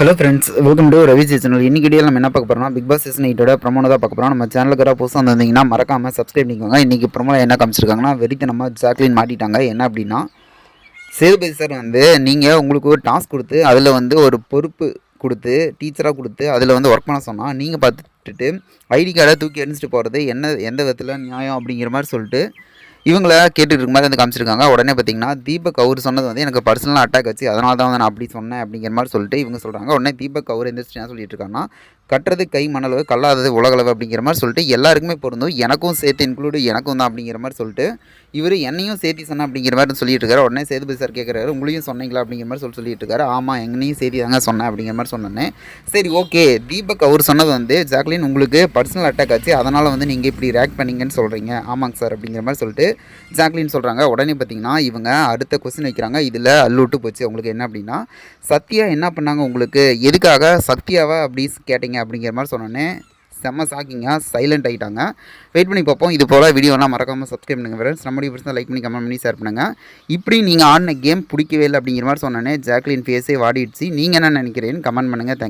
Hello friends welcome to Ravi channel இன்னைக்கு நம்ம என்ன பார்க்க போகிறோம்னா பிக் பாஸ் சீசன் எயிட்டோட ப்ரமோட தான் பார்க்க போகிறோம் நம்ம சேனலுக்கு யாராவது புதுசாக வந்திருந்தீங்கன்னா மறக்காமல் சப்ஸ்கிரைப் பண்ணிக்கோங்க. இன்றைக்கி ப்ரமோ என்ன காமிச்சிருக்காங்கன்னா நம்ம ஜாக்லின் மாட்டிட்டாங்க. என்ன அப்படின்னா சேதுபதி சார் வந்து நீங்கள் உங்களுக்கு ஒரு டாஸ்க் கொடுத்து அதில் வந்து ஒரு பொறுப்பு கொடுத்து டீச்சராக கொடுத்து அதில் வந்து ஒர்க் பண்ண சொன்னால் நீங்கள் பார்த்துட்டு ஐடி கார்டை தூக்கி எரிஞ்சிட்டு போகிறது என்ன எந்த விதத்தில் நியாயம் அப்படிங்கிற மாதிரி சொல்லிட்டு இவங்கள கேட்டுட்டு மாதிரி வந்து காமிச்சிருக்காங்க. உடனே பார்த்தீங்கன்னா தீபக் அவர் சொன்னது வந்து எனக்கு பர்சனலாக அட்டாக் ஆச்சு. அதனால தான் வந்து நான் அப்படி சொன்னேன் அப்படிங்கிற மாதிரி சொல்லிட்டு இவங்க சொல்கிறாங்க உடனே தீபக் அவர் எந்த என்ன சொல்லிட்டு இருக்காங்கன்னா கட்டுறது கை மணலவு கல்லாதது உலகளவு அப்படிங்கிற மாதிரி சொல்லிட்டு எல்லாருக்குமே பொருந்தும். எனக்கும் சேர்த்து இன்க்ளூடு எனக்கும் தான் அப்படிங்கிற மாதிரி சொல்லிட்டு இவர் என்னையும் சேர்த்தி சொன்ன அப்படிங்கிற மாதிரி சொல்லிட்டு இருக்காரு. உடனே சேதுபதி சார் கேட்குறாரு உங்களையும் சொன்னீங்களா? அப்படிங்கிற மாதிரி சொல்லி சொல்லிட்டு இருக்காரு. ஆமாம் எங்கனையும் சேர்த்தி தாங்க சொன்னேன் அப்படிங்கிற மாதிரி சொன்னேன் சரி ஓகே தீபக் அவர் சொன்னது வந்து ஜாக்லின் உங்களுக்கு பர்சனல் அட்டாக் ஆச்சு. அதனால் வந்து நீங்கள் இப்படி ரியாக்ட் பண்ணீங்கன்னு சொல்கிறீங்க ஆமாங்க சார் அப்படிங்கிற மாதிரி சொல்லிட்டு ஜாக்லின் சொல்கிறாங்க உடனே பார்த்தீங்கன்னா இவங்க அடுத்த கொஸ்டின் வைக்கிறாங்க. இதில் அல்லுட்டு போச்சு. உங்களுக்கு என்ன அப்படின்னா சத்யா என்ன பண்ணாங்க உங்களுக்கு? எதுக்காக? சத்யாவை? அப்படி கேட்டீங்க அப்படிங்கிற மாதிரி சொன்னோன்னே செம்ம ஷாக்கிங்காக சைலண்ட் ஆகிட்டாங்க வெயிட் பண்ணி பார்ப்போம். இது போல் வீடியோலாம் மறக்காமல் சப்ஸ்கிரைப் பண்ணுங்கள் ஃப்ரெண்ட்ஸ் நம்மளுடைய பிரச்சனை லைக் பண்ணி கமெண்ட் பண்ணி ஷேர் பண்ணுங்கள் இப்படி நீங்கள் ஆடின கேம் பிடிக்கவே இல்லை அப்படிங்கிற மாதிரி சொன்னோன்னே ஜாக்லின் ஃபேஸே வாடிடுச்சு. நீங்கள் என்ன நினைக்கிறேன்னு கமெண்ட் பண்ணுங்கள் தேங்க்